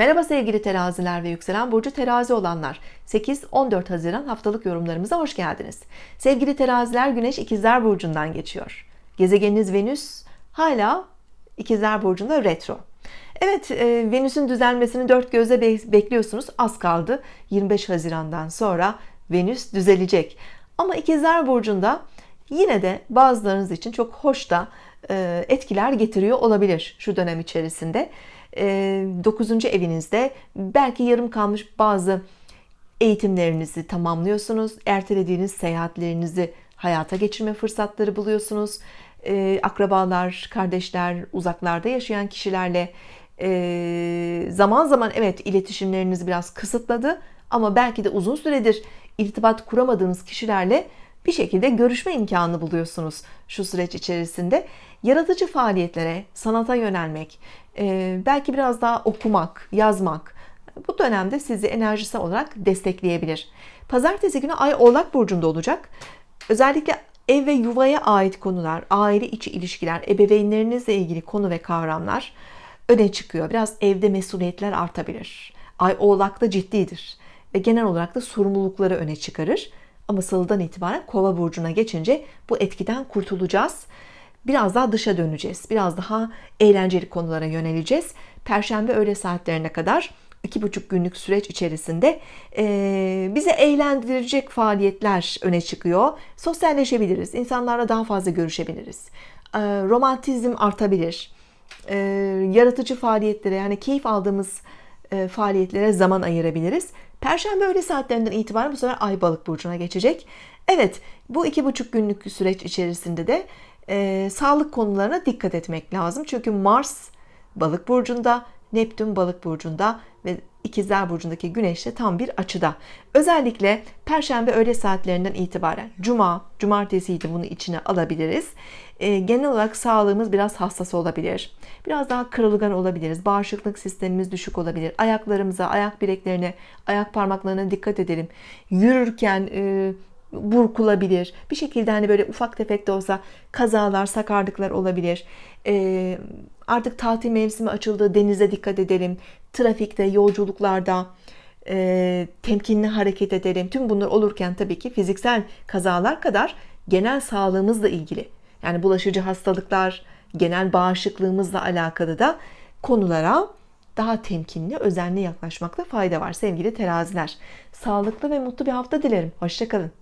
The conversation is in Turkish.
Merhaba sevgili teraziler ve yükselen burcu terazi olanlar. 8-14 Haziran haftalık yorumlarımıza hoş geldiniz. Sevgili teraziler Güneş ikizler burcundan geçiyor. Gezegeniniz Venüs hala ikizler burcunda retro. Evet e, Venüs'ün düzelmesini dört gözle be- bekliyorsunuz. Az kaldı. 25 Haziran'dan sonra Venüs düzelecek. Ama ikizler burcunda yine de bazılarınız için çok hoş da e, etkiler getiriyor olabilir şu dönem içerisinde. 9. evinizde belki yarım kalmış bazı eğitimlerinizi tamamlıyorsunuz. Ertelediğiniz seyahatlerinizi hayata geçirme fırsatları buluyorsunuz. E, akrabalar, kardeşler, uzaklarda yaşayan kişilerle e, zaman zaman evet iletişimlerinizi biraz kısıtladı ama belki de uzun süredir irtibat kuramadığınız kişilerle bir şekilde görüşme imkanı buluyorsunuz şu süreç içerisinde. Yaratıcı faaliyetlere, sanata yönelmek, e, belki biraz daha okumak, yazmak bu dönemde sizi enerjisel olarak destekleyebilir. Pazartesi günü Ay Oğlak Burcu'nda olacak. Özellikle ev ve yuvaya ait konular, aile içi ilişkiler, ebeveynlerinizle ilgili konu ve kavramlar öne çıkıyor. Biraz evde mesuliyetler artabilir. Ay Oğlak'ta ciddidir ve genel olarak da sorumlulukları öne çıkarır. Ama salıdan itibaren kova burcuna geçince bu etkiden kurtulacağız. Biraz daha dışa döneceğiz. Biraz daha eğlenceli konulara yöneleceğiz. Perşembe öğle saatlerine kadar iki buçuk günlük süreç içerisinde e, bize eğlendirecek faaliyetler öne çıkıyor. Sosyalleşebiliriz. insanlarla daha fazla görüşebiliriz. E, romantizm artabilir. E, yaratıcı faaliyetlere yani keyif aldığımız faaliyetlere zaman ayırabiliriz. Perşembe öğle saatlerinden itibaren bu sefer Ay Balık burcuna geçecek. Evet, bu iki buçuk günlük süreç içerisinde de e, sağlık konularına dikkat etmek lazım. Çünkü Mars Balık burcunda, Neptün Balık burcunda ve İkizler burcundaki Güneş de tam bir açıda. Özellikle Perşembe öğle saatlerinden itibaren Cuma, Cumartesiyi de bunu içine alabiliriz. E, genel olarak sağlığımız biraz hassas olabilir. Biraz daha kırılgan olabiliriz. Bağışıklık sistemimiz düşük olabilir. Ayaklarımıza, ayak bileklerine, ayak parmaklarına dikkat edelim. Yürürken e, burkulabilir. Bir şekilde hani böyle ufak tefek de olsa kazalar, sakarlıklar olabilir. E, artık tatil mevsimi açıldı. Denize dikkat edelim. Trafikte, yolculuklarda e, temkinli hareket edelim. Tüm bunlar olurken tabii ki fiziksel kazalar kadar genel sağlığımızla ilgili yani bulaşıcı hastalıklar, genel bağışıklığımızla alakalı da konulara daha temkinli, özenli yaklaşmakta fayda var sevgili teraziler. Sağlıklı ve mutlu bir hafta dilerim. Hoşçakalın.